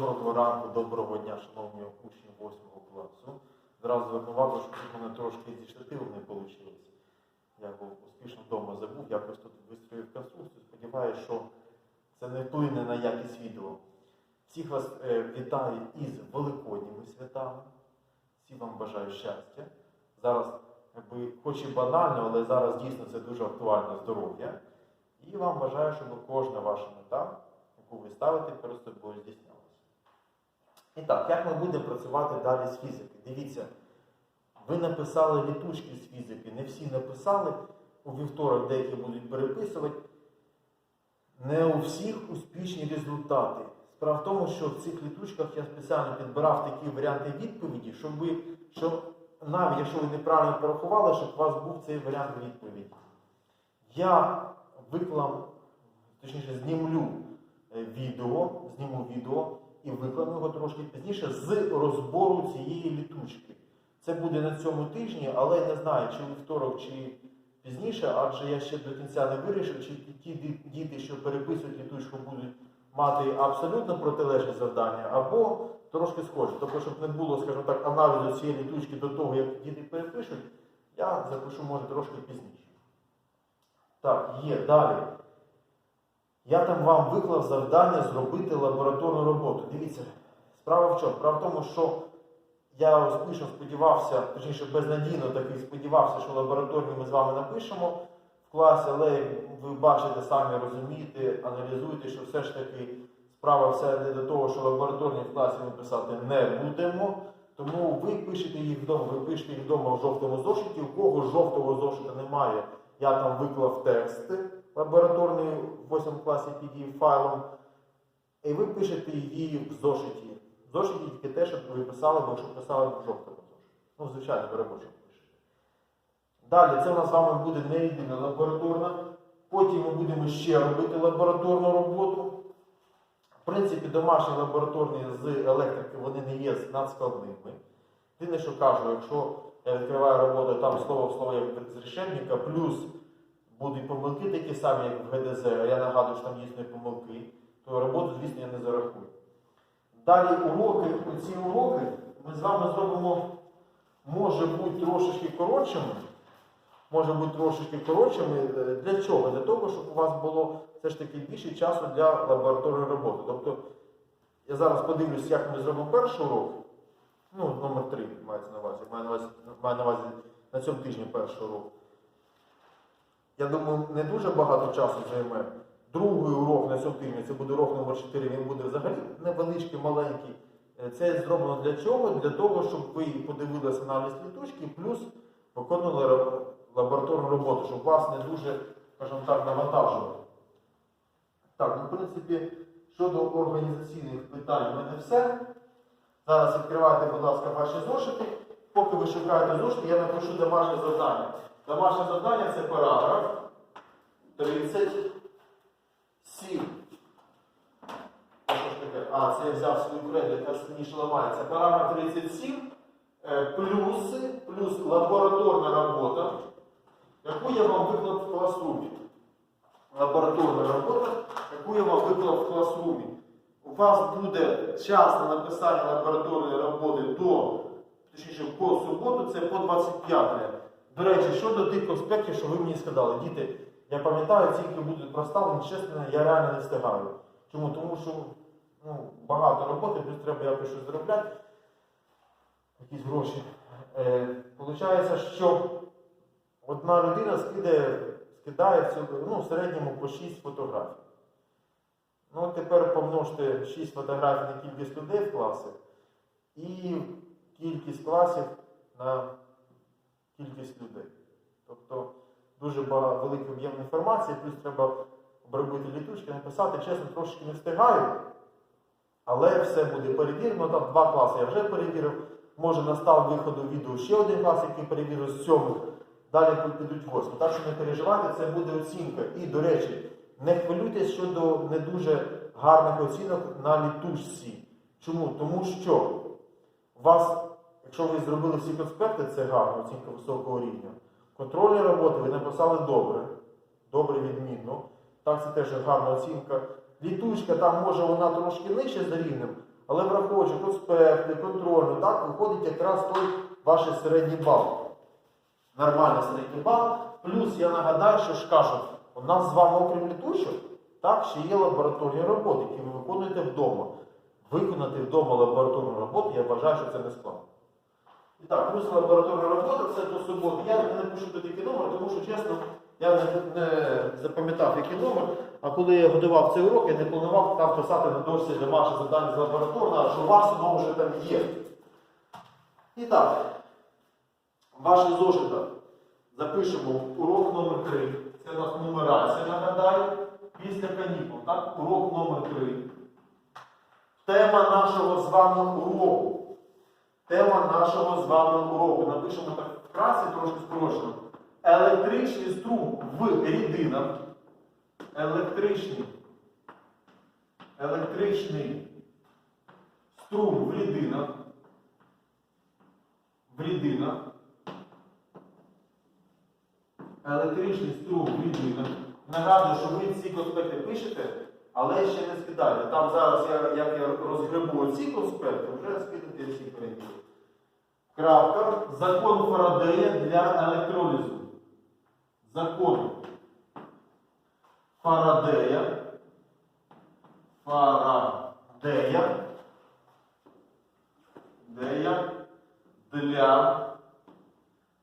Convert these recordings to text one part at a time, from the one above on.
Доброго ранку, доброго дня, шановні учні 8 класу. Зразу увагу, що мене трошки зі штативом не вийшло. Я його успішно вдома забув, якось тут вистроїв конструкцію. Сподіваюся, що це не вплине на якість відео. Всіх вас е, вітаю із великодніми святами. Всі вам бажаю щастя. Зараз, хоч і банально, але зараз дійсно це дуже актуально здоров'я. І вам бажаю, щоб кожна ваша мета, яку ви ставите перед собою, здійснялася. І так, як ми будемо працювати далі з фізики? Дивіться, ви написали літучки з фізики, не всі написали. У вівторок деякі будуть переписувати. Не у всіх успішні результати. Справа в тому, що в цих літучках я спеціально підбирав такі варіанти відповіді, щоб ви, щоб навіть якщо ви неправильно порахували, щоб у вас був цей варіант відповіді. Я виклав, точніше, знімлю е, відео, зніму відео і викладу його трошки пізніше з розбору цієї літучки. Це буде на цьому тижні, але не знаю, чи вівторок, чи пізніше, адже я ще до кінця не вирішив, чи ті діти, що переписують літучку, будуть мати абсолютно протилежні завдання, або трошки схожі. Тобто, щоб не було, скажімо так, аналізу цієї літучки до того, як діти перепишуть, я запишу, може, трошки пізніше. Так, є. Далі. Я там вам виклав завдання зробити лабораторну роботу. Дивіться, справа в чому? Справа в тому, що я успішно сподівався, точніше безнадійно таки сподівався, що лабораторні ми з вами напишемо в класі, але ви бачите, самі розумієте, аналізуєте, що все ж таки справа вся йде до того, що лабораторні в класі ми писати не будемо. Тому ви пишете їх вдома, ви пишете їх вдома в жовтому зошиті. У кого жовтого зошита немає, я там виклав текст лабораторний в 8 класі pdf файлом. І ви пишете її в зошиті. В зошиті тільки те, що ви писали, бо що писали в жовтому зошиті. Ну, звичайно, в робочому пишете. Далі, це у нас з вами буде не єдина лабораторна. Потім ми будемо ще робити лабораторну роботу. В принципі, домашні лабораторні з електрики вони не є надскладними. Єдине, що кажу, якщо я відкриваю роботу, там слово в слово як з решебника, плюс будуть помилки такі самі, як в ГДЗ, а я нагадую, що там дійсно помилки, то роботу, звісно, я не зарахую. Далі уроки, ці уроки ми з вами зробимо, може бути трошечки коротшими. Може бути трошечки коротшими. Для чого? Для того, щоб у вас було все ж таки більше часу для лабораторної роботи. Тобто, я зараз подивлюсь, як ми зробимо перший урок. Ну, номер 3 мається на увазі. Маю на увазі, на увазі на цьому тижні перший урок. Я думаю, не дуже багато часу займе. Другий урок на цьому тижні, це буде урок номер 4, він буде взагалі невеличкий, маленький. Е, Це зроблено для чого? Для того, щоб ви подивилися аналіз літучки, плюс виконували лабораторну роботу, щоб вас не дуже, скажімо так, навантажували. Так, ну, в принципі, щодо організаційних питань, в мене все. Зараз відкривайте, будь ласка, ваші зошити. Поки ви шукаєте зошити, я напишу домашнє завдання. Домашнє завдання це параграф 37. А, що ж таке? А, це я взяв свою креду, яка сильніше ламається. Параграф 37 е, плюс, плюс лабораторна робота, яку я вам виклав в класрумі. Лабораторна робота, яку я вам виклав в класрумі. У вас буде час на написання лабораторної роботи до, точніше, по суботу, це по 25. До речі, щодо тих конспектів, що ви мені сказали, діти, я пам'ятаю, ці, будуть проставлені, чесно, я реально не встигаю. Чому? Тому що ну, багато роботи, плюс треба якось щось заробляти, якісь гроші. Е, Получається, що одна людина скидає, скидає ну, в середньому по 6 фотографій. Ну, тепер помножте 6 фотографій на кількість людей в класі і кількість класів на кількість людей. Тобто дуже великий об'єм інформації, плюс треба обробити літучки, написати. Чесно, трошки не встигаю, але все буде перевірено. Там два класи я вже перевірив. Може настав виходу відео ще один клас, який перевірив з сьомих. Далі підуть восьми. Так що не переживайте, це буде оцінка. І, до речі, не хвилюйтесь щодо не дуже гарних оцінок на літучці. Чому? Тому що у вас, якщо ви зробили всі конспекти, це гарна оцінка високого рівня. Контрольні роботи ви написали добре, добре відмінно. Так, це теж гарна оцінка. Літучка, там може вона трошки нижче за рівнем, Але враховуючи конспекти, контрольну, так, виходить якраз той ваш середній бал. Нормальний середній бал. Плюс я нагадаю, що ж кажу, у нас з вами, окрім літучок, так, ще є лабораторні роботи, які ви виконуєте вдома. Виконати вдома лабораторну роботу, я вважаю, що це не складно. І так, плюс лабораторна робота це до суботи. Я не напишу тут який номер, тому що чесно, я не, не запам'ятав, який номер. А коли я готував цей урок, я не планував там писати на дошці домашнє завдання з лабораторного, що у вас воно вже там є. І так, в ваших зошитах запишемо урок номер 3. Це у нас нумерація, нагадаю, після канікул. Так, урок номер 3. Тема нашого з вами уроку. Тема нашого з вами уроку. Напишемо так вкратце, трошки спрощено. Електричний струм в рідинах. Електричний. Електричний струм в рідинах. В рідинах. Електричний струм в рідинах. Нагадую, що ви ці конспекти пишете, але ще не скидаєте. Там зараз, я, як я розгребу ці конспекти, вже скидати всі переділи. Крапка. Закон Фарадея для електролізу. Закон Фарадея. Фарадея. Дея для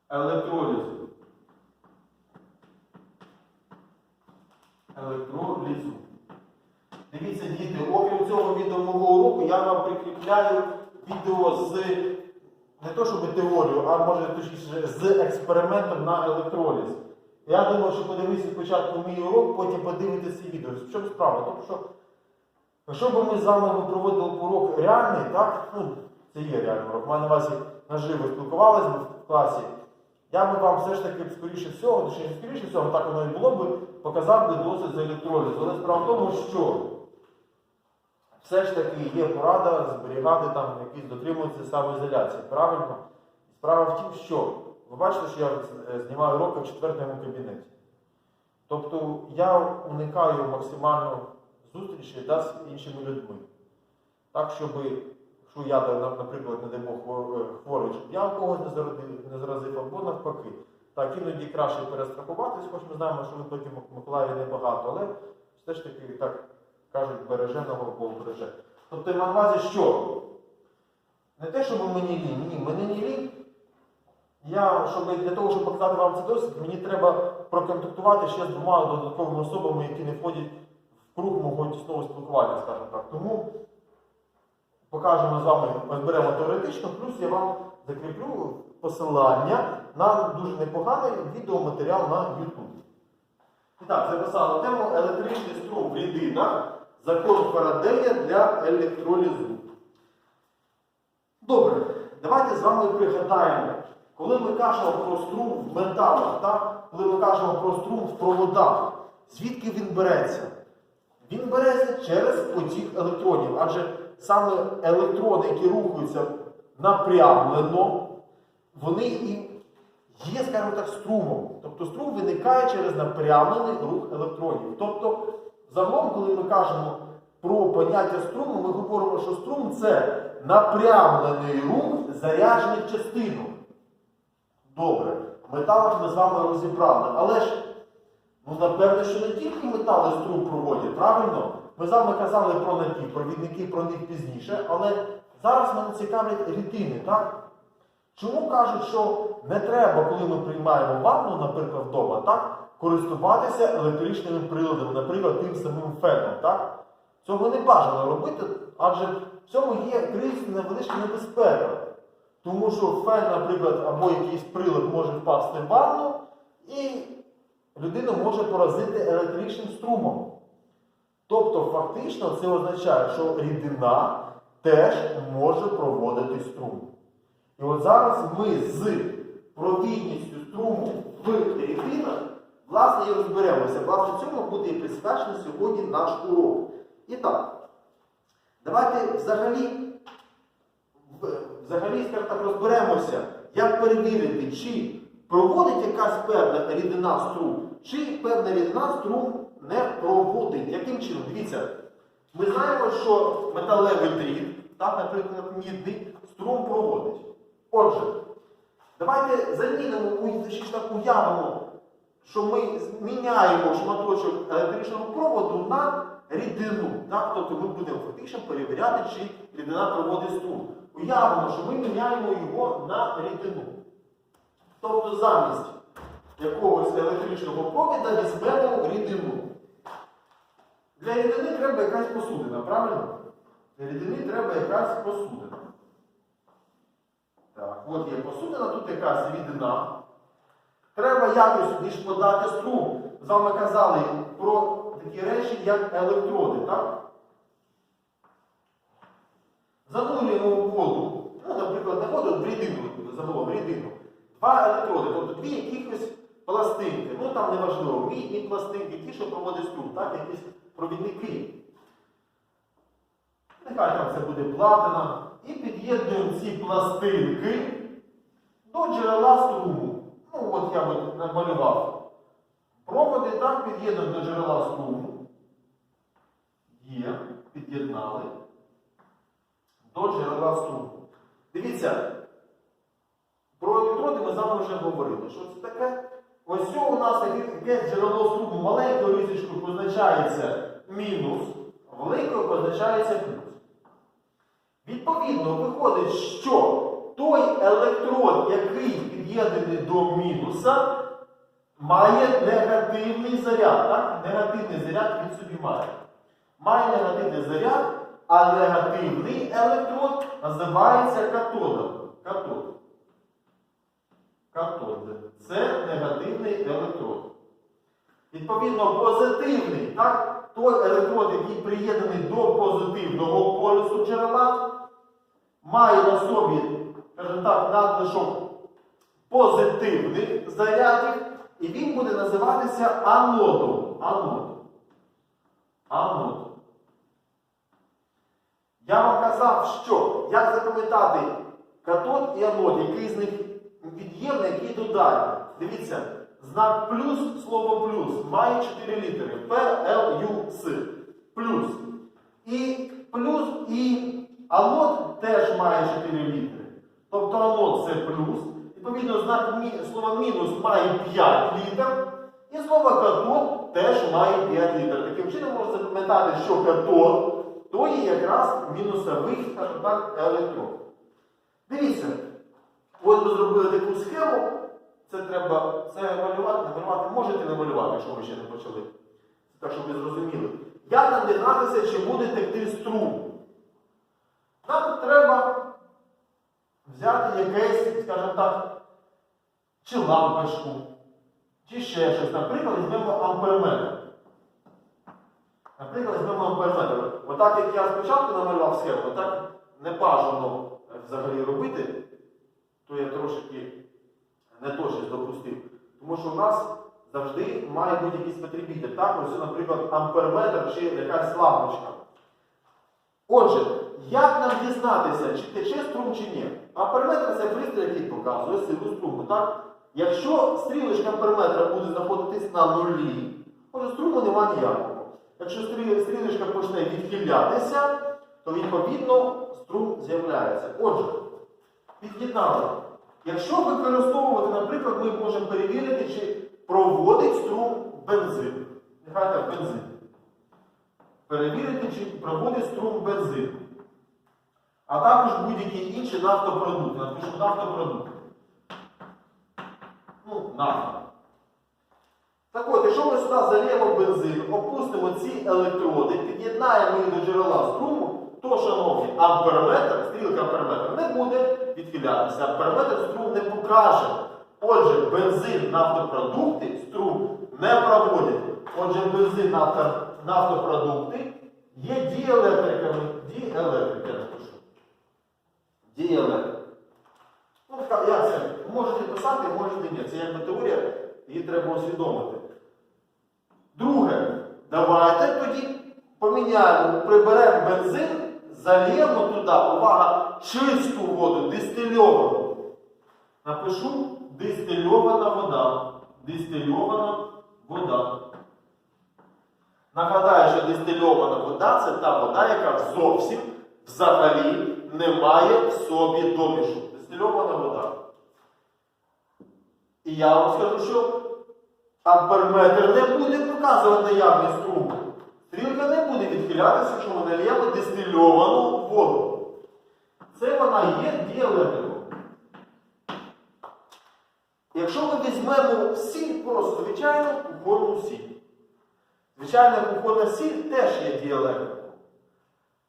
електролізу. Електролізу. Дивіться, діти, окрім цього відео мого уроку, я вам прикріпляю відео з не то щоб теорію, а може точніше з експериментом на електроліз. Я думав, що подивитися спочатку мій урок, потім подивитися відео. В чому справа? Тому що, якщо б ми з вами проводили урок реальний, так, ну, це є реальний урок, маю на увазі наживо спілкувалися б в класі, я би вам все ж таки, скоріше всього, точніше, скоріше всього, так воно і було би, показав би досвід з електролізу. Але справа в тому, що все ж таки є порада зберігати там якісь дотримуватися самоізоляції. Правильно? Справа в тім, що ви бачите, що я е, знімаю уроки в четвертому кабінеті. Тобто я уникаю максимально зустрічі да, з іншими людьми. Так, щоб, якщо я, наприклад, не дай е, хворий, щоб я когось не заразив, не заразив або навпаки. Так, іноді краще перестрахуватись, хоч ми знаємо, що випадків в Миколаєві небагато, але все ж таки так кажуть, береженого Бог береже. Тобто на увазі, що не те, що щоб мені лінь, ні, мене не лінь. Я, щоб для того, щоб показати вам це досвід, мені треба проконтактувати ще з двома додатковими особами, які не входять в круг мого тісного спілкування, скажімо так. Тому покажемо з вами, розберемо теоретично, плюс я вам закріплю посилання на дуже непоганий відеоматеріал на YouTube. І так, записали тему електричний струм в рідинах, закон Фарадея для електролізу. Добре, давайте з вами пригадаємо, коли ми кажемо про струм в металах, так? коли ми кажемо про струм в проводах, звідки він береться? Він береться через потік електронів, адже саме електрони, які рухаються напрямлено, вони і є, скажімо так, струмом. Тобто струм виникає через напрямлений рух електронів. Тобто, загалом, коли ми кажемо про поняття струму, ми говоримо, що струм це напрямлений рух заряджених частинок. Добре, металах ми з вами розібрали. Але ж, ну напевне, що не тільки метали струм проводять, правильно? Ми з вами казали про напівпровідники, про них пізніше, але зараз мене цікавлять рідини, так? Чому кажуть, що не треба, коли ми приймаємо ванну, наприклад, вдома, так, користуватися електричними приладами, наприклад, тим самим феном, так? Цього не бажано робити, адже в цьому є кризис невеличка небезпека. Тому що фен, наприклад, або якийсь прилад може впасти в ванну, і людину може поразити електричним струмом. Тобто, фактично, це означає, що рідина теж може проводити струм. І от зараз ми з провідністю струму в рідинах, власне, і розберемося. Власне, цьому буде і присвячений сьогодні наш урок. І так, давайте взагалі, взагалі так, розберемося, як перевірити, чи проводить якась певна рідина струм, чи певна рідина струм не проводить. Яким чином? Дивіться, ми знаємо, що металевий дріт так, наприклад, мідний струм проводить. Отже, давайте замінимо, уявимо, що ми міняємо шматочок електричного проводу на рідину. Так? Тобто ми будемо фактично перевіряти, чи рідина проводить струм. Уявимо, що ми міняємо його на рідину. Тобто замість якогось електричного провода візьмемо рідину. Для рідини треба якась посудина, правильно? Для рідини треба якась посудина. Так, от є посудина, тут якась рідина. Треба якось ніж подати струм. З вами казали про такі речі, як електроди, так? Занурюємо воду, ну, наприклад, не воду, в рідину, загалом, в рідину. Два електроди, тобто дві якихось пластинки. Ну там неважливо, мідні пластинки, ті, що проводять струм, так, якісь провідники. Нехай там це буде платина. І під'єднуємо ці пластинки до джерела струму. Ну, от я от намалював. Проводи так під'єднуємо до джерела струму. Є, під'єднали до джерела струму. Дивіться, про електроди ми з вже говорили. Що це таке? Ось у нас таке джерело струму маленькою рисочкою позначається мінус, великою позначається плюс. Відповідно, виходить, що той електрод, який під'єднаний до мінуса, має негативний заряд. Так? Негативний заряд він собі має. Має негативний заряд, а негативний електрод називається катодом. Катод. Катод. Це негативний електрод. Відповідно, позитивний, так? той електрод, який приєднаний до позитивного полюсу джерела, має на собі, так, надлишок позитивних зарядів, і він буде називатися анодом. Анод. Анод. Я вам казав, що як запам'ятати катод і анод, який з них від'ємний, який додатний. Дивіться, знак плюс, слово плюс має 4 літери. П, Л, Ю, С. Плюс. І плюс і анод теж має 4 літери. Тобто анод це плюс. Відповідно, знак мі- мінус має 5 літер. І слово катод теж має 5 літер. Таким чином можна запам'ятати, що катод то є якраз мінусовий, так, електрон. Дивіться, от ми зробили таку схему. Це треба це малювати, не малювати. Можете не малювати, якщо ви ще не почали. Так, щоб ви зрозуміли. Як нам дізнатися, чи буде текти струм? Нам треба взяти якесь, скажімо так, чи лампочку, чи ще щось. Наприклад, візьмемо амперметр. Наприклад, візьмемо амперметр. Отак, як я спочатку намалював схему, так не бажано взагалі робити, то я трошки неточність допустив. Тому що в нас завжди має бути якийсь потребитель. Так, ось, наприклад, амперметр чи якась лампочка. Отже, як нам дізнатися, чи тече струм чи ні? Амперметр це пристрій, який показує силу струму. Так? Якщо стрілочка амперметра буде знаходитись на нулі, отже, струму немає ніякого. Якщо стріл- стрілочка почне відхилятися, то відповідно струм з'являється. Отже, під'єднали. Якщо використовувати, наприклад, ми можемо перевірити, чи проводить струм бензин. Нехай так, бензин. Перевірити, чи проводить струм бензин. А також будь-які інші нафтопродукти. Напишу нафтопродукти. Ну, нафта. Так от, якщо ми сюди заліємо бензин, опустимо ці електроди, під'єднаємо їх до джерела струму, то, шановні, амперметр, стрілка амперметр не буде відхилятися. Амперметр струм не покаже. Отже, бензин, нафтопродукти струм не проводять. Отже, бензин, нафтопродукти є діелектриками. Діелектрики, Діелектрик. Ну, так, як це? Можете писати, можете ні. Це якби теорія, її треба усвідомити. Друге, давайте тоді поміняємо, приберемо бензин, зальємо туди, увага, чисту воду, дистильовану. Напишу дистильована вода. Дистильована вода. Нагадаю, що дистильована вода це та вода, яка зовсім взагалі не має в собі домішок. Дистильована вода. І я вам скажу, що амперметр не буде показувати наявність струму. Стрілка не буде відхилятися, якщо ми нальємо дистильовану воду. Це вона є діелектриком. Якщо ми візьмемо сіль, просто звичайну кухонну сіль. Звичайна кухонна сіль теж є діелектриком.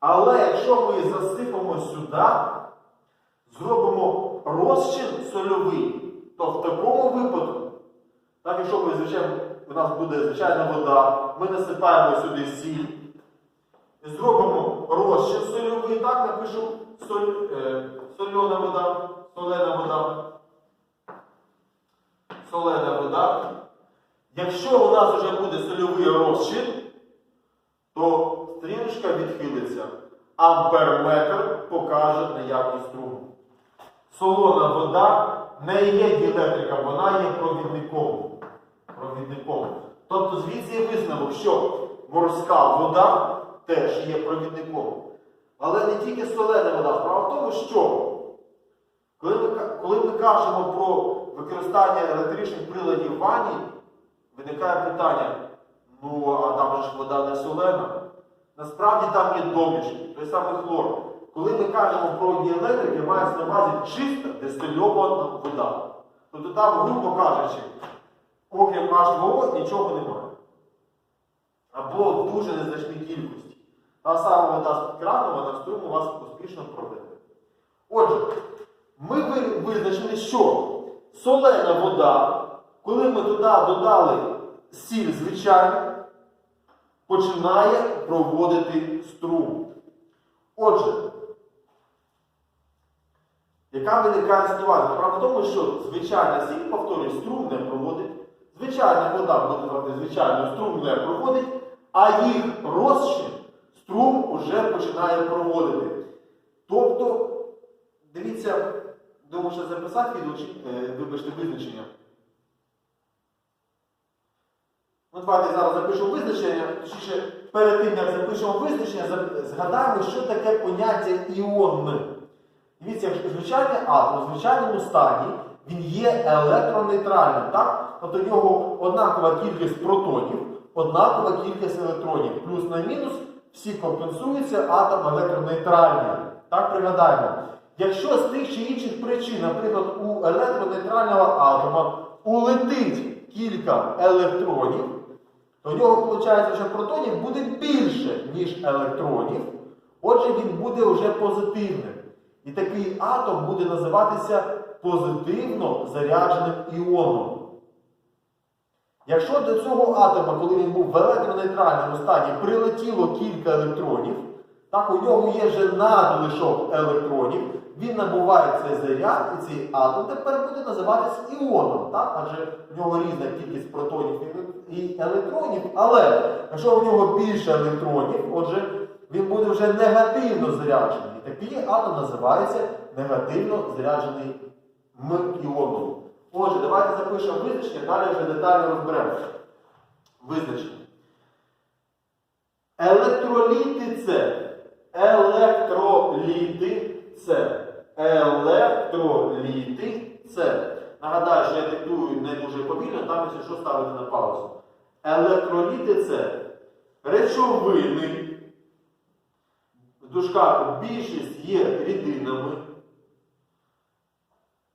Але якщо ми засипемо сюди, зробимо розчин сольовий, то в такому випадку, так якщо ми, звичайно, у нас буде звичайна вода, ми насипаємо сюди сіль, зробимо розчин сольовий, так напишу соль, е, сольона вода, солена вода, солена вода. Якщо у нас вже буде сольовий розчин, то стрілочка відхилиться. Амперметр покаже наявність струму. Солона вода не є діелектриком, вона є провідником. провідником. Тобто звідси є висновок, що морська вода теж є провідником. Але не тільки солена вода. Справа в тому, що коли ми, коли ми кажемо про використання електричних приладів в ванні, виникає питання, ну а там ж вода не солена. Насправді там є домішки, той самий хлор. Коли ми кажемо про діелектрики, мається на увазі чиста дистильована вода. Тобто там, грубо кажучи, окрім H2O нічого немає. Або в дуже незначній кількості. Та сама вода з крану, вона струм у вас успішно проведе. Отже, ми визначили, що солена вода, коли ми туди додали сіль звичайну, починає проводити струм. Отже, яка виникає ситуація? Справа в тому, що звичайна сіль, повторюю, струм не проводить, звичайна вода буде брати звичайно, струм не проводить, а їх розчин струм уже починає проводити. Тобто, дивіться, думаю, що записати е, вибачте, визначення. Давайте зараз запишемо визначення, точніше, перед тим, як запишемо визначення, згадаємо, що таке поняття іон. Дивіться, якщо звичайний атом в звичайному стані, він є електронейтральним, так? Тобто в нього однакова кількість протонів, однакова кількість електронів. Плюс на мінус всі компенсуються, атом електронейтральний. Так, пригадаємо. Якщо з тих чи інших причин, наприклад, у електронейтрального атома улетить кілька електронів, то в нього, виходить, що протонів буде більше, ніж електронів. Отже, він буде вже позитивним. І такий атом буде називатися позитивно зарядженим іоном. Якщо до цього атома, коли він був в електронейтральному стані, прилетіло кілька електронів, так у нього є вже надлишок електронів, він набуває цей заряд, і цей атом тепер буде називатися іоном. Так? Адже в нього різна кількість протонів і але якщо в нього більше електронів, отже, він буде вже негативно заряджений. Такий атом називається негативно заряджений іоном. Отже, давайте запишемо визначення, далі вже детально розберемо. Визначення. Електроліти це. Електроліти це. Електроліти це. Нагадаю, що я диктую не дуже повільно, там якщо що ставити на паузу. Електроліти це речовини. В дужках більшість є рідинами.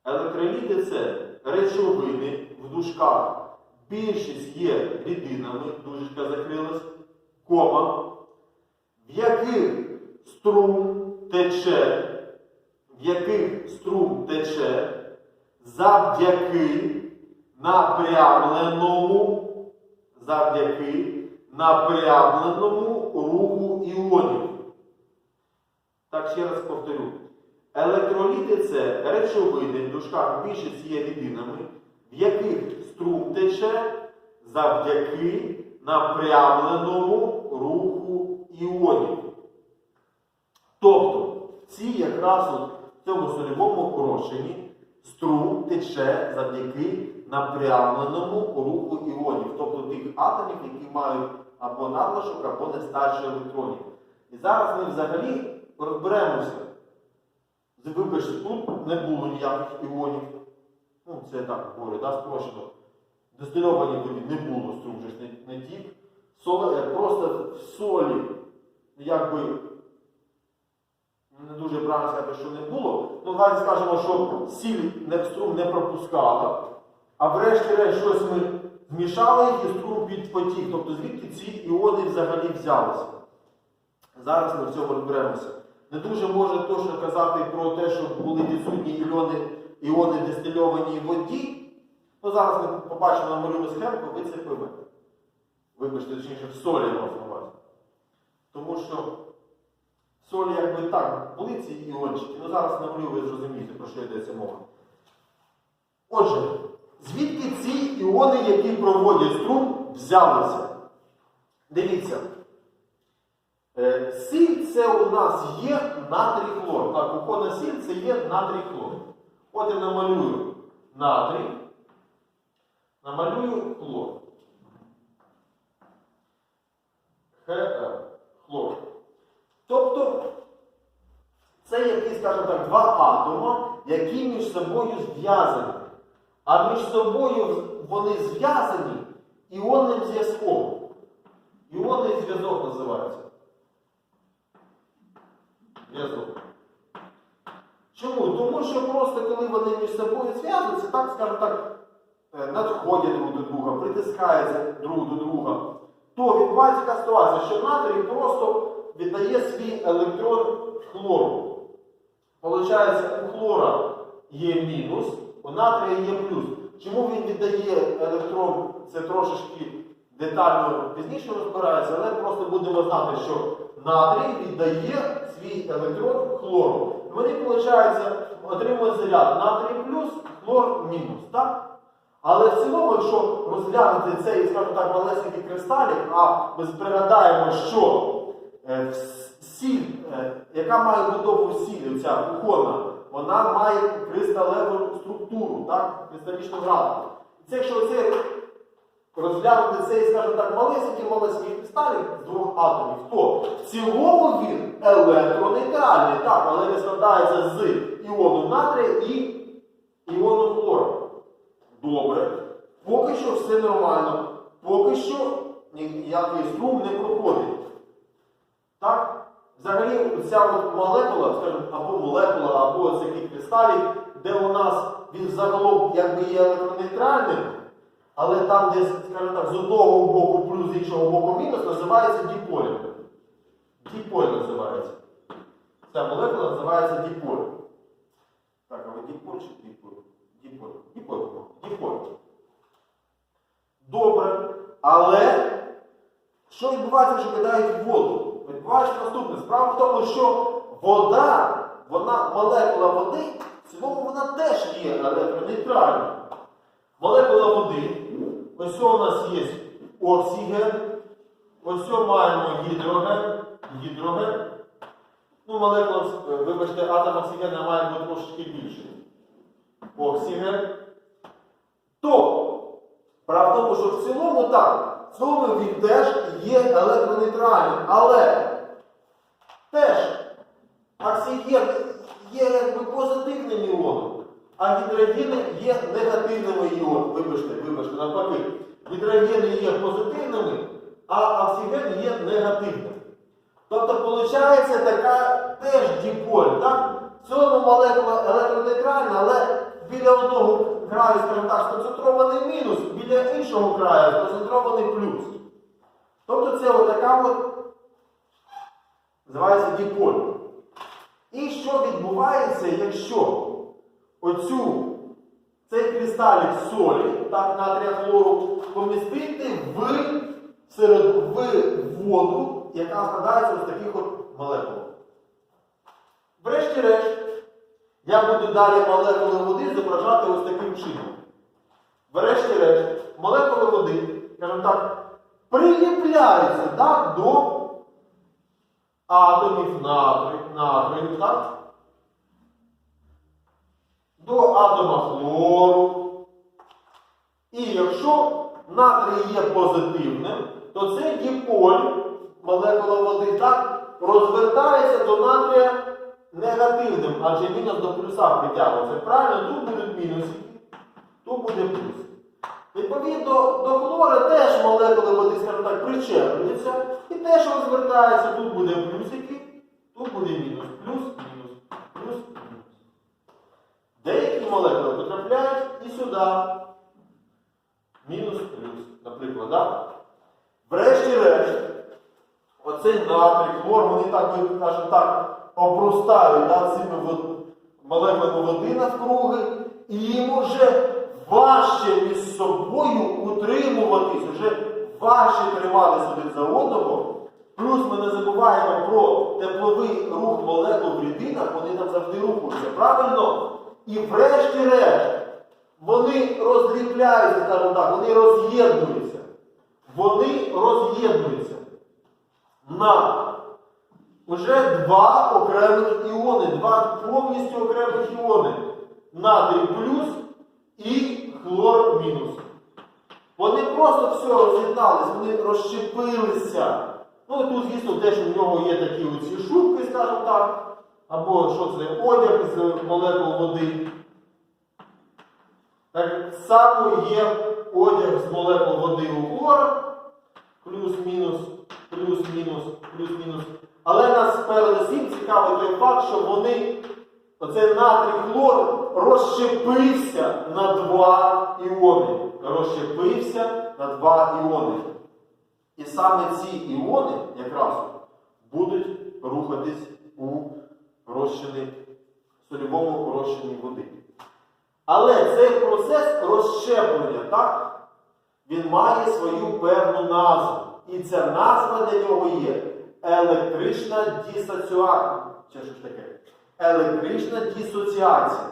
Електроліти це речовини в дужках. Більшість є рідинами, дужечка закрилась, кома, в яких струм тече, в яких струм тече завдяки напрямленому, завдяки напрямленому руху іонів. Так, ще раз повторю. Електроліти це речовини, в дужках більшість є рідинами, в яких струм тече завдяки напрямленому руху іонів. Тобто, в цій якраз в цьому сольовому розчині струм тече завдяки напрямленому руху іонів, тобто тих атомів, які мають або надлишок, або нестачу електронів. І зараз ми взагалі розберемося. Вибачте, тут не було ніяких іонів. Ну, це так говорю, да, спрощено. Дистильованій воді не було струм же не, не тік. Соле, е, просто в солі, якби не дуже правильно сказати, що не було. Ну, давайте скажемо, що сіль не, струм не пропускала. А врешті-решт щось ми змішали і струм під потік. Тобто звідки ці іони взагалі взялися. Зараз ми в цьому розберемося. Не дуже можна точно казати про те, що були відсутні іони, іони дистильовані в воді. Ну, зараз ми побачимо на малюну схемку, ви це поймете. Вибачте, точніше, в солі увазі. Тому що солі якби так, були ці іончики, ну зараз намалюю, ви зрозумієте, про що йдеться мова. Отже, звідки ці іони, які проводять струм, взялися? Дивіться. Е, Сіль це у нас є натрій хлор. Так, кухонна сіль це є натрій хлор. От я намалюю натрій, намалюю хлор. Хлор. Тобто, це якісь, скажімо так, два атома, які між собою зв'язані. А між собою вони зв'язані іонним зв'язком. Іонний зв'язок називається. Зв'язок. Чому? Тому що просто коли вони між собою зв'язуються, так, скажімо так, е, надходять друг до друга, притискаються друг до друга, то відбувається така ситуація, що натрій просто віддає свій електрон хлору. Получається, у хлора є мінус, у натрія є плюс. Чому він віддає електрон, це трошечки детально пізніше розбирається, але просто будемо знати, що натрій віддає свій електрон хлору. Вони, виходить, отримують заряд натрій плюс, хлор мінус. Так? Але в цілому, якщо розглянути цей, скажімо так, малесенький кристалік, а ми пригадаємо, що е, сіль, е, яка має будову сілі, ця кухонна, вона має кристалеву структуру, так? кристалічну. І це якщо це розглянути цей, скажімо так, малесенький малесенький кристалік з двох атомів, то в цілому він електронейтральний, так, але він складається з іону натрія і іону хлору. Добре. Поки що все нормально. Поки що ніякий струм не проходить. Так? Взагалі, ця молекула, скажімо, або молекула, або ось де у нас він загалом якби є електронейтральним, але там, де, скажімо так, з одного боку плюс, з іншого боку мінус, називається діполем. Діполь називається. Ця молекула називається діполь. Так, а ви діполь чи діполь? Діполь. Діполь. Діполь. Добре. Але що відбувається, якщо кидають воду? Відбувається наступне. Справа в тому, що вода, вона, молекула води, в цілому вона теж є електронейтральною. Молекула води, ось у нас є оксиген, ось маємо гідроген, гідроген. Ну, молекула, е, вибачте, атом оксигена має бути трошки більший. Оксиген. То, тому, що в цілому так, в цілому він теж є електронейтральним, але теж оксиген є якби позитивним іоном, а гідрогени є негативними іонами. Вибачте, вибачте, навпаки. Гідрогени є позитивними, а оксиген є негативним. Тобто, виходить така теж діполь, так? В цілому молекула електронейтральна, але біля одного краю, сконцентрований мінус, біля іншого краю сконцентрований плюс. Тобто це отака от називається діполь. І що відбувається, якщо оцю, цей кристалік солі, так, натрія хлору, помістити в, серед, в воду, яка складається з таких от молекул. Врешті-решт, я буду далі молекули води зображати ось таким чином. Врешті-решт, молекули води, скажімо так, приліпляються так, до атомів натрію? До атома хлору. І якщо натрій є позитивним, то цей діполь, молекула води, так, розвертається до натрія негативним, адже мінус до плюса притягується. Правильно, тут будуть мінусики, тут буде плюс. Відповідно, до хлора теж молекули води, скажімо так, причеплюються теж розвертається. Тут буде плюсики, тут буде мінус, плюс, мінус, плюс, мінус. Деякі молекули потрапляють і сюди. Мінус, плюс, наприклад, да? Врешті-решт, оцей натрій, хлор, вони так, скажімо так, обростають да, цими вод- молекулами води навкруги, і їм уже важче між собою утримуватись, вже важче триматися один за одного. Плюс ми не забуваємо про тепловий рух молекул в рідинах, вони там завжди рухаються, правильно? І врешті-решт, вони розліпляються, скажімо так, вони роз'єднуються. Вони роз'єднуються на вже два окремих іони, два повністю окремих іони. Натрій плюс і хлор мінус. Вони просто все роз'єднались, вони розщепилися. Ну і тут, звісно, те, що в нього є такі оці шубки, скажімо так, або що це одяг з молекул води. Так само є одяг з молекул води у хлора, плюс-мінус, плюс-мінус, плюс-мінус. Але нас передусім цікавий той факт, що вони, оцей натрій хлор, розщепився на два іони. Розщепився на два іони. І саме ці іони якраз будуть рухатись у розчині, сольовому розчині води. Але цей процес розщеплення, так, він має свою певну назву. І ця назва для нього є електрична дисоціація. Що ж таке? Електрична дисоціація.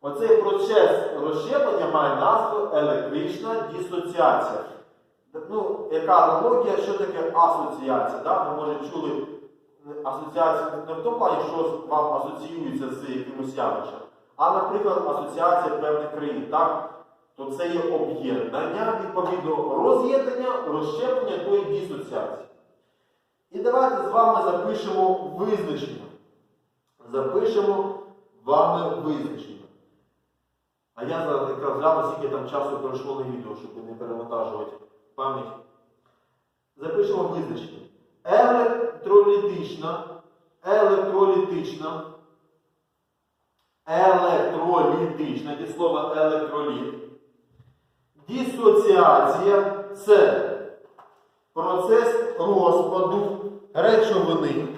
Оцей процес розщеплення має назву електрична дисоціація. Ну, яка аналогія, що таке асоціація? Да? Ви може чули асоціацію не в тому плані, що вам асоціюється з якимось явищем, а, наприклад, асоціація певних країн. Так? То це є об'єднання, відповідно, роз'єднання, розщеплення тої дисоціації. І давайте з вами запишемо визначення. Запишемо вами визначення. А я зараз якраз скільки там часу пройшло на відео, щоб не перевантажувати пам'ять. Запишемо визначення. Електролітична, електролітична, електролітична, від слова електроліт. Дисоціація це процес розпаду речовини.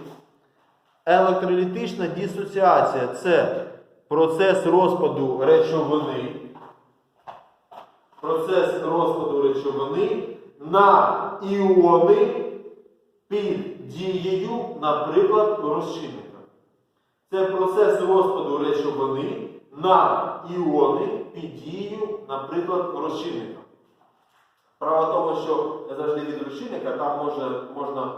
Електролітична дисоціація це процес розпаду речовини. Процес розпаду речовини на іони під дією, наприклад, розчинника. Це процес розпаду речовини на іони під дією, наприклад, розчинника. Справа в тому, що я завжди від розчинника там може, можна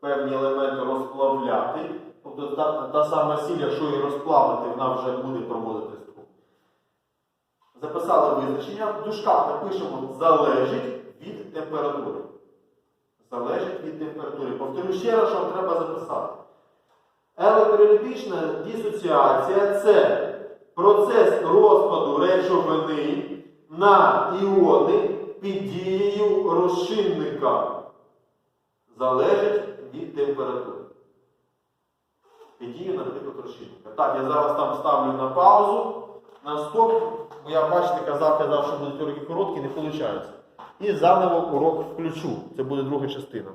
певні елементи розплавляти. Тобто та, та сама сіль, якщо її розплавити, вона вже буде проводити струм. Записали визначення. В дужках напишемо залежить від температури. Залежить від температури. Повторю ще раз, що вам треба записати. Електролітична дисоціація це процес розпаду речовини на іони під дією розчинника. Залежить від температури. Під дією, наприклад, розчинника. Так, я зараз там ставлю на паузу, на стоп, бо я, бачите, казав, казав, що будуть уроки короткі, не виходить. І заново урок включу. Це буде друга частина.